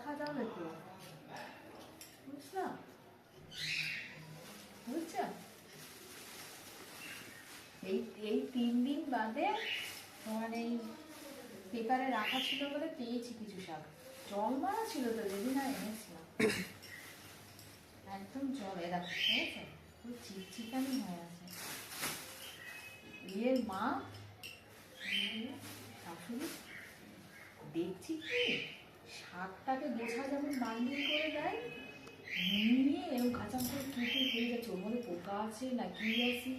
কথা যাবে তো বুঝলা বুঝছ? এই এই তিন দিন বাদে তোমার এই পেপারে রাখা ছিল বলে পেয়েছি কিছু শাক। জল মারা ছিল তো, যেদিন আর এনেছিলাম। একদম জল। এরা বুঝেছ পুরো চিপচিপানি হয়ে আছে। বিয়ের মা, শাশুড়ি, দেখছি কি? শাকটাকে গোছা যেমন বান্ডিল করে দেয় নিয়ে এরকম কাঁচা করে কেটে হয়ে ওর মধ্যে পোকা আছে না কি আছে?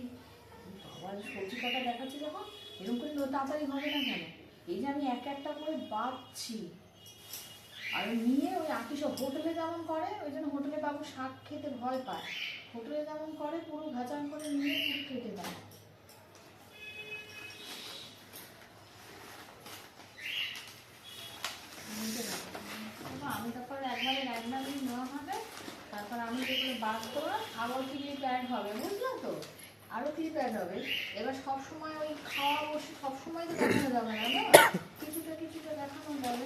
বাবার সবজি কাটা দেখাচ্ছে যখন এরকম করে তাড়াতাড়ি হবে না কেন? এই যে আমি এক একটা করে বাঁধছি। আর নিয়ে ওই আঁকি সব হোটেলে যেমন করে, ওই জন্য হোটেলে বাবু শাক খেতে ভয় পায়। হোটেলে যেমন করে, পুরো ভাজান করে নিয়ে কেটে দেয় বুঝতে পারছ? তারপর আমি তারপর একবারে রান্না দিন নেওয়া হবে। তারপর আমি যেগুলো বাদ দেবো আরও ক্লিপ অ্যাড হবে, বুঝলো তো? আরও ক্লিপ অ্যাড হবে। এবার সব সময় ওই খাওয়া বসে সব সময় তো দেখানো যাবে না কিছুটা কিছুটা দেখানো যাবে।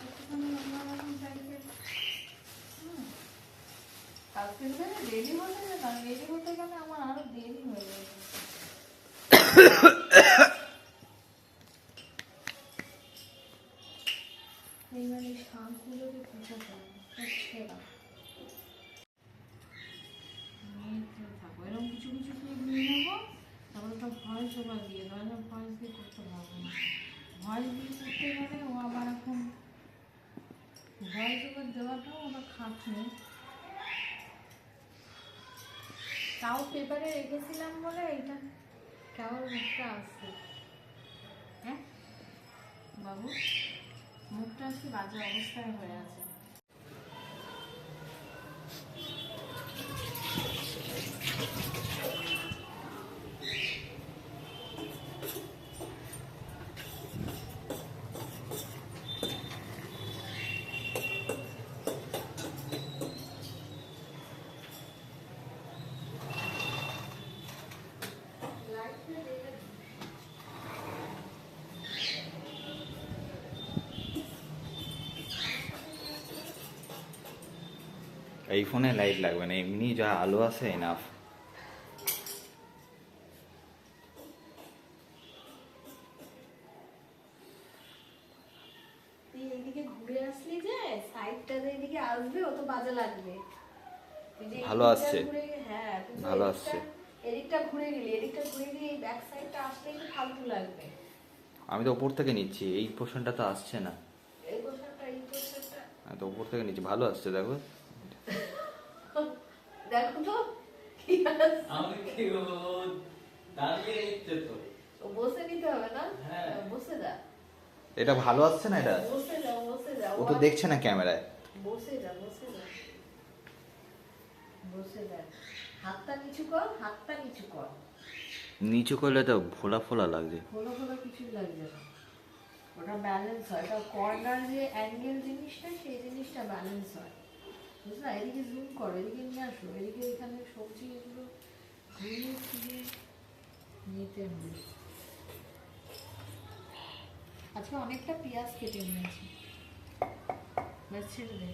একটুখানি অন্যরকম হুম। কালকে রেডি হতে যেতাম রেডি হতে গেলে আমার আরও দেরি হয়ে যাবে। এই শাকগুলোকে নিয়ে থাকব এরকম কিছু কিছু নিয়ে নেব। তারপরে তো ভয়েস ওভার দিয়ে নাহলে ভয়েস দিয়ে করতে পারব না। ভয়েস দিয়ে করতে গেলে ও আবার এখন ভয়েস ওভার দেওয়াটাও আবার খাটনি তাও পেপারে রেখেছিলাম বলে এটা কেমন মুখটা আসছে। হ্যাঁ? বাবু? মুখটা আজকে বাজে অবস্থায় হয়ে আছে। এই ফোনে লাইট লাগবে না এমনি যা আলো আছে এনাফ ভালো আসছে। হ্যাঁ ভালো আসছে। এদিকটা ঘুরে গেলি এদিকটা ঘুরে গিয়ে ব্যাক সাইডটা আসলে একটু ফালতু লাগবে। আমি তো ওপর থেকে নিচ্ছি এই পোর্শনটা তো আসছে না। এই পোশাকটা এই পোশাকটা আমি তো ওপর থেকে নিচ্ছি ভালো আসছে দেখো। দেখো তো কি আমি কি দাঁড়িয়ে নিচ্ছে তো। বসে নিতে হবে না? হ্যাঁ। বসে যা। এটা ভালো আসছে না এটা? বসে যা বসে যা। ও তো দেখছে না ক্যামেরায়। বসে যা বসে যা। বসে যা। হাতটা নিচু কর হাতটা নিচু কর। নিচু করলে তো ফোলা ফোলা লাগছে। কিছু লাগছে না। ওটা ব্যালেন্স হয়। কর্নার যে অ্যাঙ্গেল জিনিসটা সেই জিনিসটা ব্যালেন্স হয়। বুঝলা, এদিকে জুম করো, এদিকে নিয়ে আসো, এদিকে এখানে সবজি এগুলো ঘুরিয়ে ফিরিয়ে নিতে হবে। আজকে অনেকটা পেঁয়াজ কেটে নিয়েছি। ছেড়ে দে।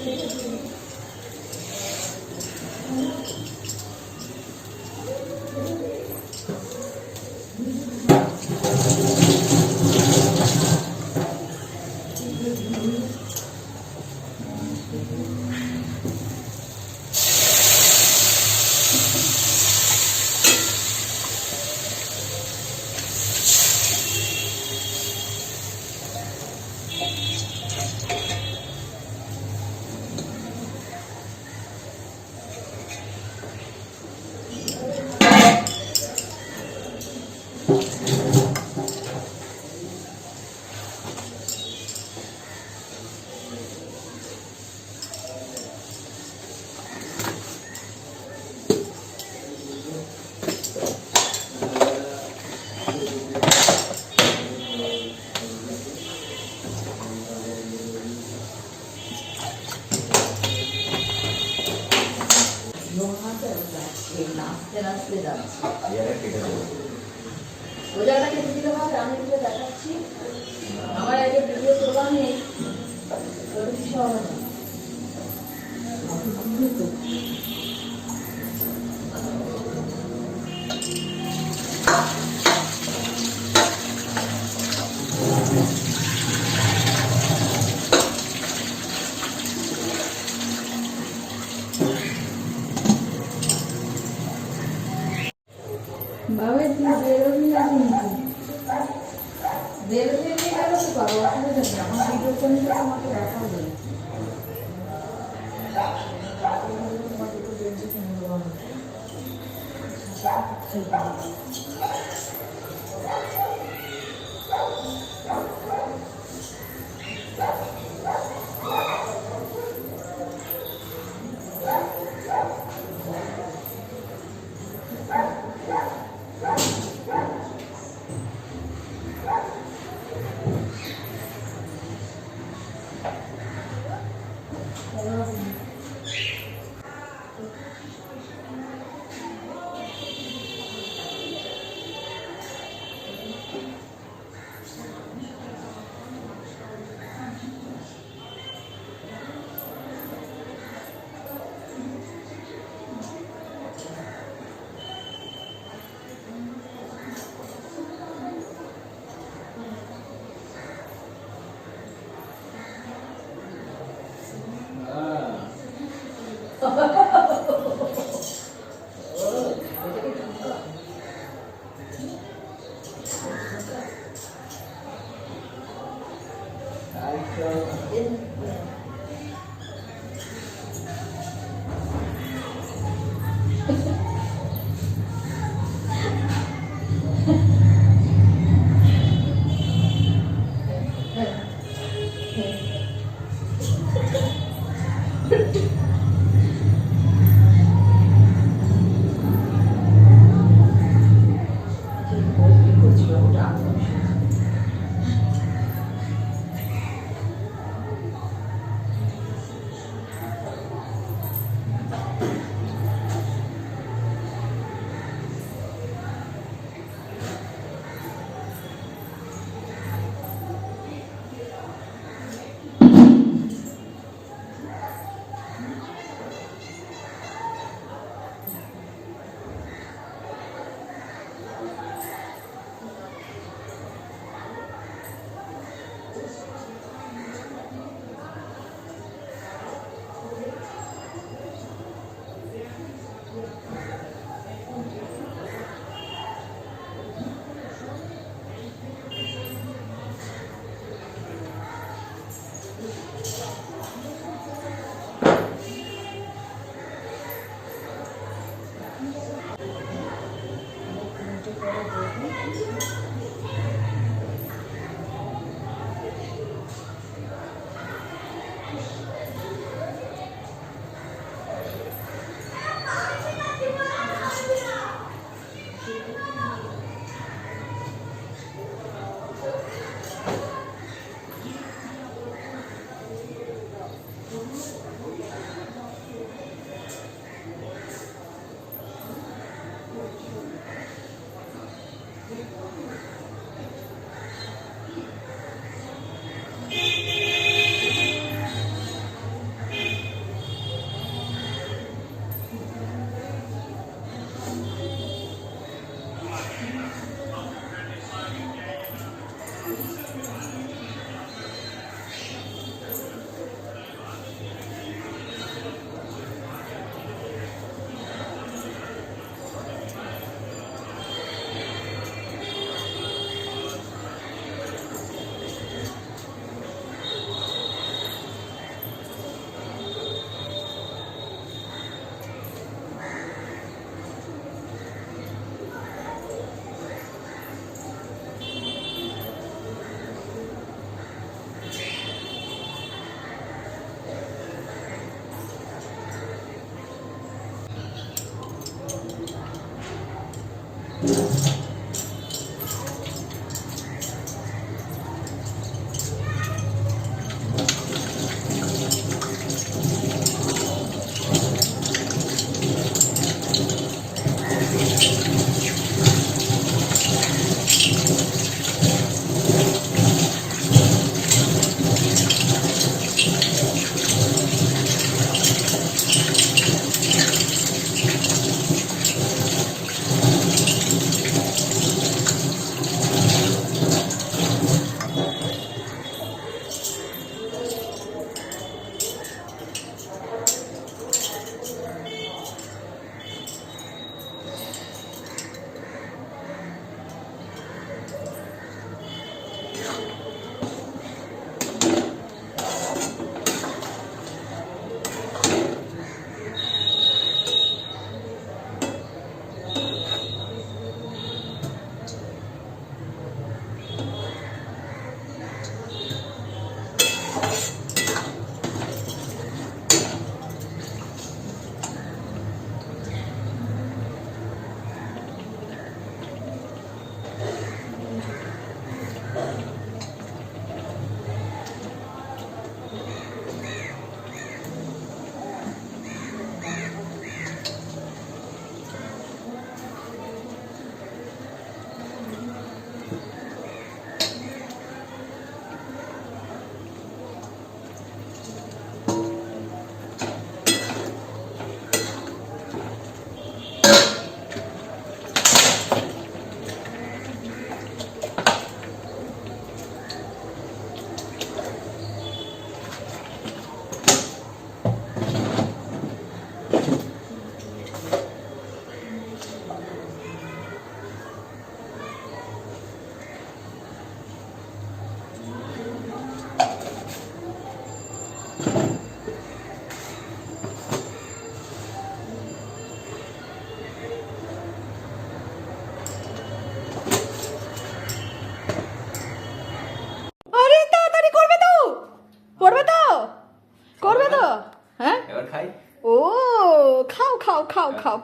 Obrigada. Mamy dwie rodziny z nimi. Dwie rodziny z nimi, ale się kładła, ale też nie mam. Dwie rodziny z nimi, ale się kładła, ale też para mam. Dwie um z nimi, ale się kładła, ale też nie mam.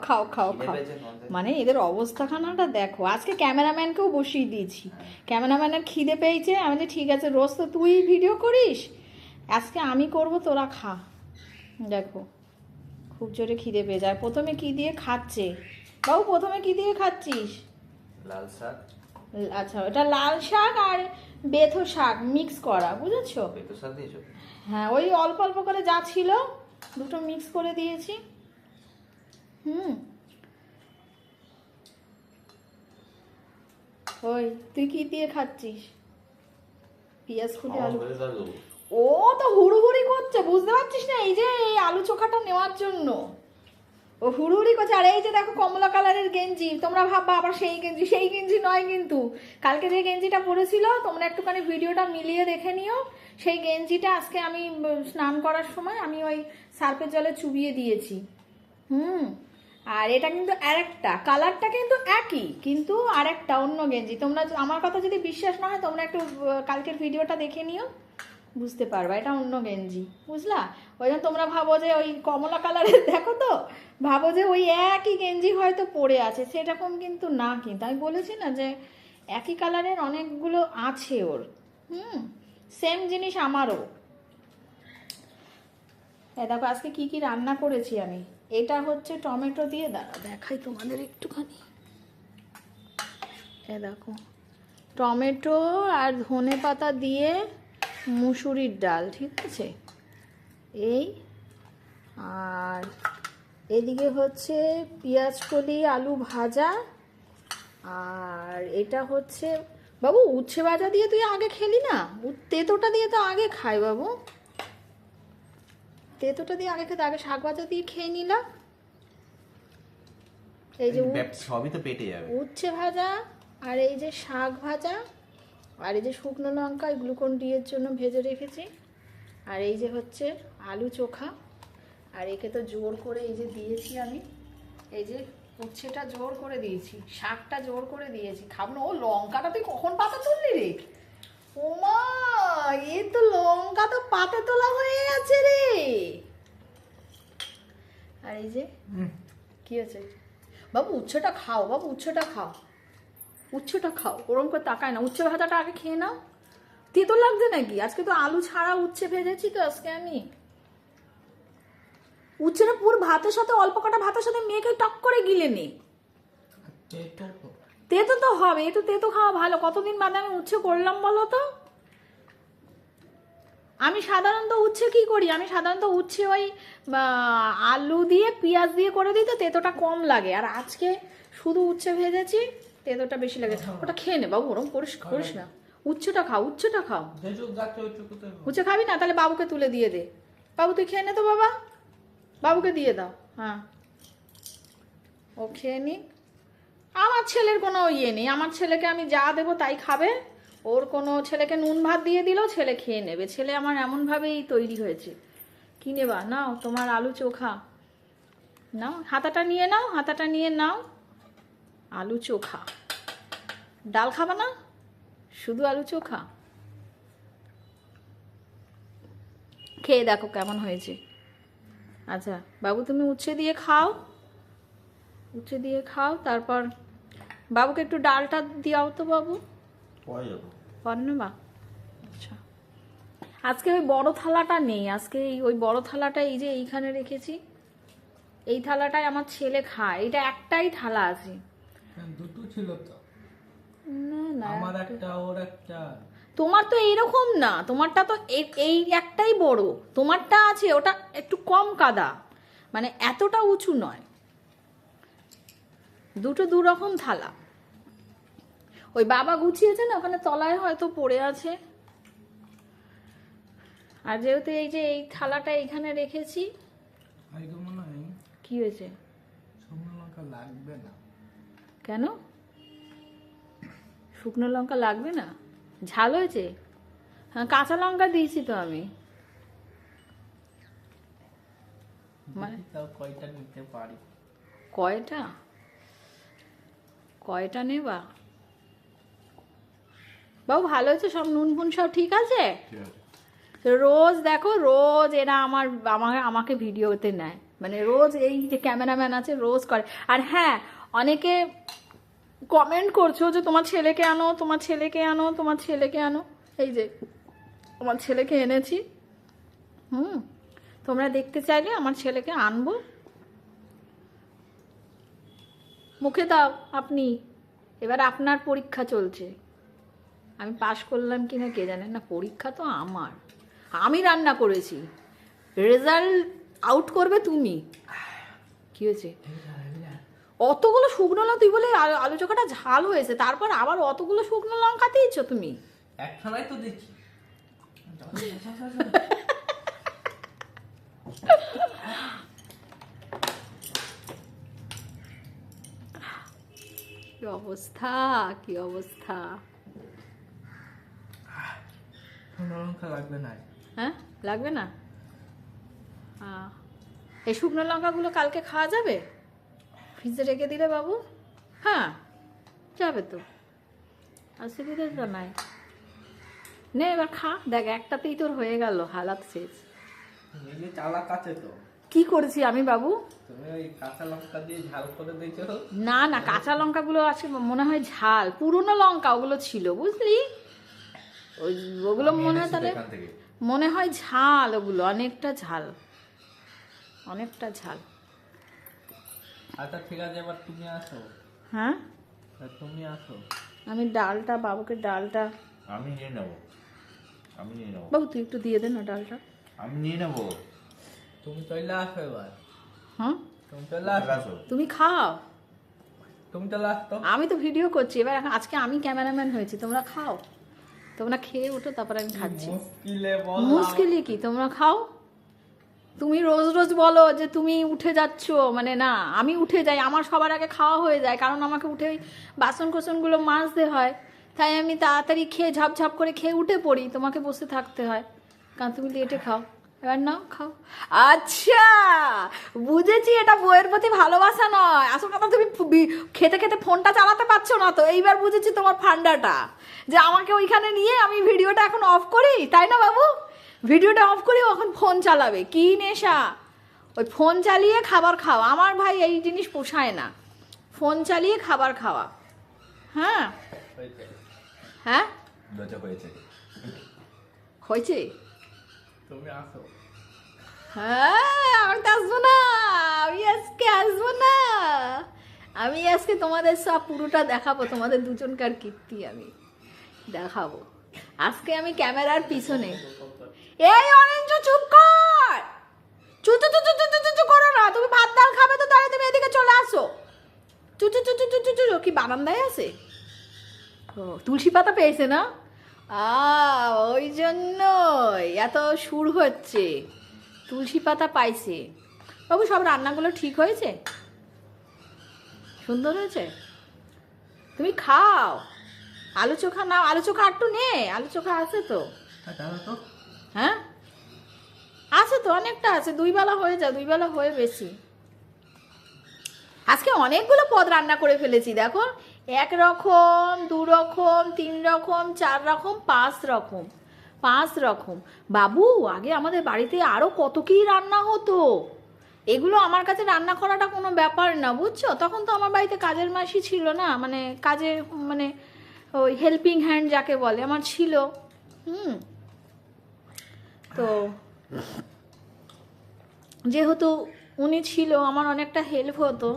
খাও খাও খাও? মানে এদের অবস্থাখানাটা দেখো আজকে ক্যামেরাম্যানকেও বসিয়ে দিয়েছি। ক্যামেরাম্যানের খিদে পেয়েছে আমি যে ঠিক আছে রোজ তো তুই ভিডিও করিস আজকে আমি করব তোরা খা। দেখো খুব জোরে খিদে পেয়ে যায় প্রথমে কি দিয়ে খাচ্ছে? বাবু প্রথমে কি দিয়ে খাচ্ছিস? লাল শাক। আচ্ছা ওটা লাল শাক আর বেথো শাক মিক্স করা বুঝেছ? বেতো শাক দিয়েছ? হ্যাঁ ওই অল্প অল্প করে যা ছিল দুটো মিক্স করে দিয়েছি। হুম। ওই তুই কি দিয়ে খাচ্ছিস? পেঁয়াজ কুটে আলু। ও তো হুড়ুহুড়ি করছে বুঝতে পারছিস না? এই যে এই আলু চোখাটা নেওয়ার জন্য। ও হুড়ুহুড়ি করছে। আর এই যে দেখো কমলা কালারের গেঞ্জি। তোমরা ভাববা আবার সেই গেঞ্জি সেই গেঞ্জি নয় কিন্তু। কালকে যে গেঞ্জিটা পরেছিল তোমরা একটুখানি ভিডিওটা মিলিয়ে দেখে নিও। সেই গেঞ্জিটা আজকে আমি স্নান করার সময় আমি ওই সার্ফের জলে চুবিয়ে দিয়েছি। হুম। আর এটা কিন্তু আরেকটা, কালারটা কিন্তু একই, কিন্তু আরেকটা, অন্য গেঞ্জি। তোমরা আমার কথা যদি বিশ্বাস না হয়, তোমরা একটু কালকের ভিডিওটা দেখে নিও। বুঝতে পারবা, এটা অন্য গেঞ্জি, বুঝলা? ওই জন্য তোমরা ভাবো যে ওই কমলা কালারের, দেখো তো, ভাবো যে ওই একই গেঞ্জি হয়তো পরে আছে, সেরকম কিন্তু না কিন্তু। আমি বলেছি না যে একই কালারের অনেকগুলো আছে ওর, হুম? সেম জিনিস আমারও। দেখো, আজকে কি কি রান্না করেছি আমি? এটা হচ্ছে টমেটো দিয়ে দাঁড়া দেখাই তোমাদের একটুখানি। এ দেখো, টমেটো আর ধনে পাতা দিয়ে মুসুরির ডাল, ঠিক আছে? এই, আর এদিকে হচ্ছে পেঁয়াজ কলি, আলু ভাজা, আর এটা হচ্ছে, বাবু, উচ্ছে ভাজা দিয়ে তুই আগে খেলি না? তেঁতোটা দিয়ে তো আগে খাই, বাবু। তেঁতোটা দিয়ে আগে খেতে আগে শাক ভাজা দিয়ে খেয়ে নিলাম। এই যে সবই তো পেটে যাবে। উচ্ছে ভাজা আর এই যে শাক ভাজা আর এই যে শুকনো লঙ্কা গ্লুকন ডি এর জন্য ভেজে রেখেছি। আর এই যে হচ্ছে আলু চোখা। আর একে তো জোর করে এই যে দিয়েছি আমি। এই যে উচ্ছেটা জোর করে দিয়েছি শাকটা জোর করে দিয়েছি। খাব ও লঙ্কাটা তুই কখন পাতা তুললি রে? ওমা এ তো লঙ্কা তো পাতা তোলা হয়ে গেছে রে। আর এই যে কি আছে বাবু উচ্ছেটা খাও বাবু উচ্ছেটা খাও। উচ্ছেটা খাও ওরম করে তাকায় না। উচ্ছে ভাজাটা আগে খেয়ে নাও। তেতো লাগছে নাকি? আজকে তো আলু ছাড়া উচ্ছে ভেজেছি তো আজকে আমি। উচ্ছেটা পুরো ভাতের সাথে অল্প কটা ভাতের সাথে মেয়েকে টক করে গিলে নে। তেতো তো হবে এ তো তেতো খাওয়া ভালো। কতদিন বাদে আমি উচ্ছে করলাম বলো তো? আমি সাধারণত উচ্ছে কি করি? আমি সাধারণত উচ্ছে ওই আলু দিয়ে পেঁয়াজ দিয়ে করে দিই তো তেতোটা কম লাগে। আর আজকে শুধু উচ্ছে ভেজেছি তেতোটা বেশি লাগে। ওটা খেয়ে নে বাবু ওরম করিস করিস না। উচ্ছেটা খাও উচ্ছেটা খাও। উচ্ছে খাবি না? তাহলে বাবুকে তুলে দিয়ে দে। বাবু তুই খেয়ে নে তো বাবা। বাবুকে দিয়ে দাও। হ্যাঁ। ও খেয়ে নি আমার ছেলের কোনো ইয়ে নেই। আমার ছেলেকে আমি যা দেবো তাই খাবে। ওর কোনো ছেলেকে নুন ভাত দিয়ে দিলেও ছেলে খেয়ে নেবে। ছেলে আমার এমনভাবেই তৈরি হয়েছে। কি নেবা? নাও, তোমার আলু চোখা। নাও, হাতাটা নিয়ে নাও, হাতাটা নিয়ে নাও। আলু চোখা। ডাল খাবা না? শুধু আলু চোখা? খেয়ে দেখো কেমন হয়েছে। আচ্ছা বাবু তুমি উচ্ছে দিয়ে খাও। উচ্ছে দিয়ে খাও, তারপর বাবুকে একটু ডালটা দিয়াও তো বাবু। বা আচ্ছা। আজকে ওই বড় থালাটা নেই। আজকে এই ওই বড় থালাটা এই যে এইখানে রেখেছি। এই থালাটাই আমার ছেলে খায়। এটা একটাই থালা আছে। দুটো ছিল তো। না না। আমার একটা ওর একটা। তোমার তো এইরকম না। তোমারটা তো এই একটাই বড়। তোমারটা আছে ওটা একটু কম কাদা। মানে এতটা উঁচু নয়। দুটো দু রকম থালা। ওই বাবা গুছিয়েছে না ওখানে তলায় হয়তো পড়ে আছে। আর যেহেতু এই যে এই থালাটা এইখানে রেখেছি কি হয়েছে? লাগবে না। কেন? শুকনো লঙ্কা লাগবে না? ঝাল হয়েছে? হ্যাঁ কাঁচা লঙ্কা দিয়েছি তো আমি। মানে কয়টা নিতে পারি। কয়টা? কয়টা নেবা? বাবু ভালো হয়েছে? সব নুন ফুন সব ঠিক আছে? রোজ দেখো রোজ এরা আমার আমাকে আমাকে ভিডিওতে নেয়। মানে রোজ এই যে ক্যামেরাম্যান আছে রোজ করে। আর হ্যাঁ অনেকে কমেন্ট করছ যে তোমার ছেলেকে আনো তোমার ছেলেকে আনো তোমার ছেলেকে আনো। এই যে আমার ছেলেকে এনেছি। হুম তোমরা দেখতে চাইলে আমার ছেলেকে আনব। মুখে দাও আপনি। এবার আপনার পরীক্ষা চলছে। আমি পাশ করলাম কি না কে জানে? না পরীক্ষা তো আমার। আমি রান্না করেছি। রেজাল্ট আউট করবে তুমি। কি হয়েছে? অতগুলো শুকনো লঙ্কা তুই বলে আলু- আলু চোখাটা ঝাল হয়েছে। তারপর আবার অতগুলো শুকনো লঙ্কা দিয়েছ তুমি? একখানাই তো দিচ্ছি। কি অবস্থা? কি অবস্থা? লঙ্কা লাগবে না। হ্যাঁ? লাগবে না? আহ, এই শুকনো লঙ্কাগুলো কালকে খাওয়া যাবে? ফ্রিজে রেখে দিলে বাবু? হ্যাঁ যাবে তো। অসুবিধা তো নাই। নে এবার খা। দেখ একটাতেই তোর হয়ে গেল হালাত শেষ। চালাক আছে তো। কি করেছি আমি বাবু? না না কাঁচা লঙ্কাগুলো আজকে মনে হয় ঝাল পুরনো লঙ্কা ওগুলো ছিল বুঝলি? ওই ওগুলো মনে হয় তাহলে মনে হয় ঝাল ওগুলো অনেকটা ঝাল অনেকটা ঝাল। আচ্ছা ঠিক আছে এবার তুমি আসো। হ্যাঁ? তুমি আসো। আমি ডালটা বাবুকে ডালটা। আমি নিয়ে নেব। আমি নিয়ে নেব। বাবু তুই একটু দিয়ে দে না ডালটা। আমি নিয়ে নেব। তুমি চলে আসো এবার। হ্যাঁ? তুমি খাও। আমি তো ভিডিও করছি এবার এখন আজকে আমি ক্যামেরাম্যান হয়েছি তোমরা খাও। তোমরা খেয়ে ওঠো তারপর আমি খাচ্ছি। মুশকিলে কি? তোমরা খাও। তুমি রোজ রোজ বলো যে তুমি উঠে যাচ্ছ মানে না আমি উঠে যাই আমার সবার আগে খাওয়া হয়ে যায় কারণ আমাকে উঠে ওই বাসন কোসনগুলো মাজতে হয়। তাই আমি তাড়াতাড়ি খেয়ে ঝাপঝাপ করে খেয়ে উঠে পড়ি তোমাকে বসে থাকতে হয়। কারণ তুমি লেটে খাও। এবার নাও খাও। আচ্ছা বুঝেছি এটা বইয়ের প্রতি ভালোবাসা নয়। আসল কথা তুমি খেতে খেতে ফোনটা চালাতে পারছ না তো? এইবার বুঝেছি তোমার ফান্ডাটা। যে আমাকে ওইখানে নিয়ে আমি ভিডিওটা এখন অফ করি তাই না বাবু? ভিডিওটা অফ করে এখন ফোন চালাবে। কি নেশা? ওই ফোন চালিয়ে খাবার খাওয়া। আমার ভাই এই জিনিস পোষায় না। ফোন চালিয়ে খাবার খাওয়া। হ্যাঁ? হ্যাঁ? হয়েছে। হয়েছে? তুমি আসো হ্যাঁ আমি তো আসব না আমি আজকে আসব না আমি আজকে তোমাদের সব পুরোটা দেখাবো তোমাদের দুজনকার কীর্তি আমি দেখাবো আজকে আমি ক্যামেরার পিছনে এই অরেঞ্জ চুপ কর চুচু চুচু চুচু চুচু করো না তুমি ভাত ডাল খাবে তো তাহলে তুমি এদিকে চলে আসো চুচু চুচু চুচু চুচু কি বারান্দায় আছে ও তুলসী পাতা পেয়েছে না আ ওই জন্যই এত সুর হচ্ছে। তুলসী পাতা পাইছে। বাবু সব রান্নাগুলো ঠিক হয়েছে? সুন্দর হয়েছে? তুমি খাও। আলু চোখা নাও। আলু চোখা একটু নে। আলু চোখা আছে তো। হ্যাঁ? আছে তো অনেকটা আছে। দুই বেলা হয়ে যায় দুই বেলা হয়ে বেশি। আজকে অনেকগুলো পদ রান্না করে ফেলেছি দেখো। এক রকম দু রকম তিন রকম চার রকম পাঁচ রকম পাঁচ রকম বাবু আগে আমাদের বাড়িতে আরও কত কি রান্না হতো? এগুলো আমার কাছে রান্না করাটা কোনো ব্যাপার না বুঝছ? তখন তো আমার বাড়িতে কাজের মাসি ছিল না মানে কাজে মানে ওই হেল্পিং হ্যান্ড যাকে বলে আমার ছিল। হুম। তো যেহেতু উনি ছিল আমার অনেকটা হেল্প হতো।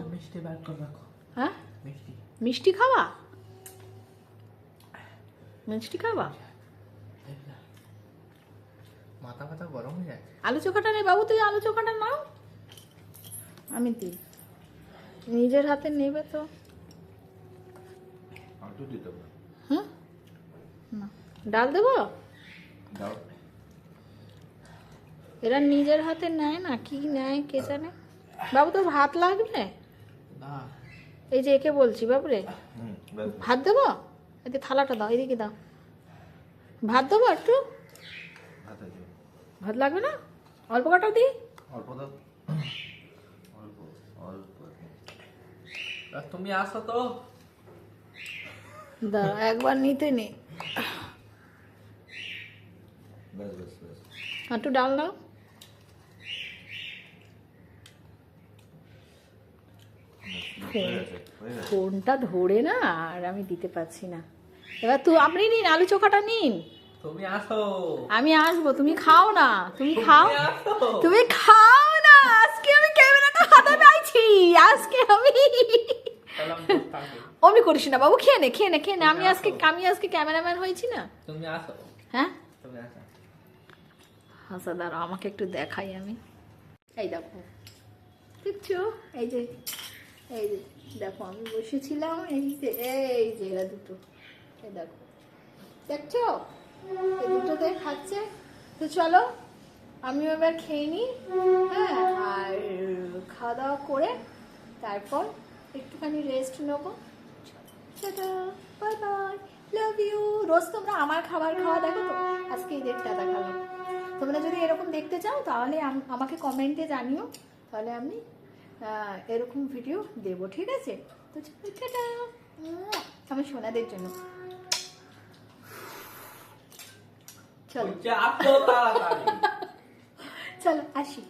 হ্যাঁ? মিষ্টি খাওয়া? মিষ্টি খাওয়া? মাথা গরম হয়ে যায় আলু চোখাটা নেই বাবু তুই আলু চোখাটা নাও। আমি দিই। নিজের হাতে নেবে তো। একটু দিতে হবে হুম? না। ডাল দেবো? দাও। এরা নিজের হাতে নেয় না কি নেয় কে জানে? বাবু তোর ভাত লাগবে? না। এই যে একে বলছি বাবুরে। ভাত দেবো? এতে থালাটা দাও এদিকে দাও। ভাত দেবো একটু? ভাত লাগবে না? অল্প কাটা দিই? অল্প দাও। অল্প অল্প। তুমি আসো তো। দাঁড়া একবার নিতে নে একটু ডাল দাও। ফোনটা ধরে না আর আমি দিতে পারছি না। এবার তুই আপনি নিন আলু চোখাটা নিন। তুমি আসো। আমি আসব তুমি খাও না তুমি খাও। তুমি তুমি খাও না আজকে আমি ক্যামেরাটা হাতে পাইছি আজকে আমি। অমনি করিস না বাবু খেয়ে নে খেয়ে নে খেয়ে নে। আমি আজকে আমি আজকে ক্যামেরাম্যান হয়েছি না। তুমি আসো। হ্যাঁ? তুমি আসো। আমাকে একটু দেখাই আমি। এই দেখো। দেখছ? এই যে এই যে দেখো, আমি বসেছিলাম, এই যে এই যে এরা দুটো। এই দেখো। দেখছ? এই দুটোতে খাচ্ছে। তো চলো, আমিও এবার খেয়ে নিই হ্যাঁ আর খাওয়া দাওয়া করে তারপর একটুখানি রেস্ট নেব। টাটা বাই বাই রোজ তোমরা আমার খাবার খাওয়া দেখো তো? আজকে এদের টাটা খাব তোমরা যদি এরকম দেখতে চাও, তাহলে আম- আমাকে কমেন্টে জানিও। তাহলে আমি এরকম ভিডিও দেব ঠিক আছে? তো টাটা। আমার সোনাদের জন্য। চলো। চলো আসি।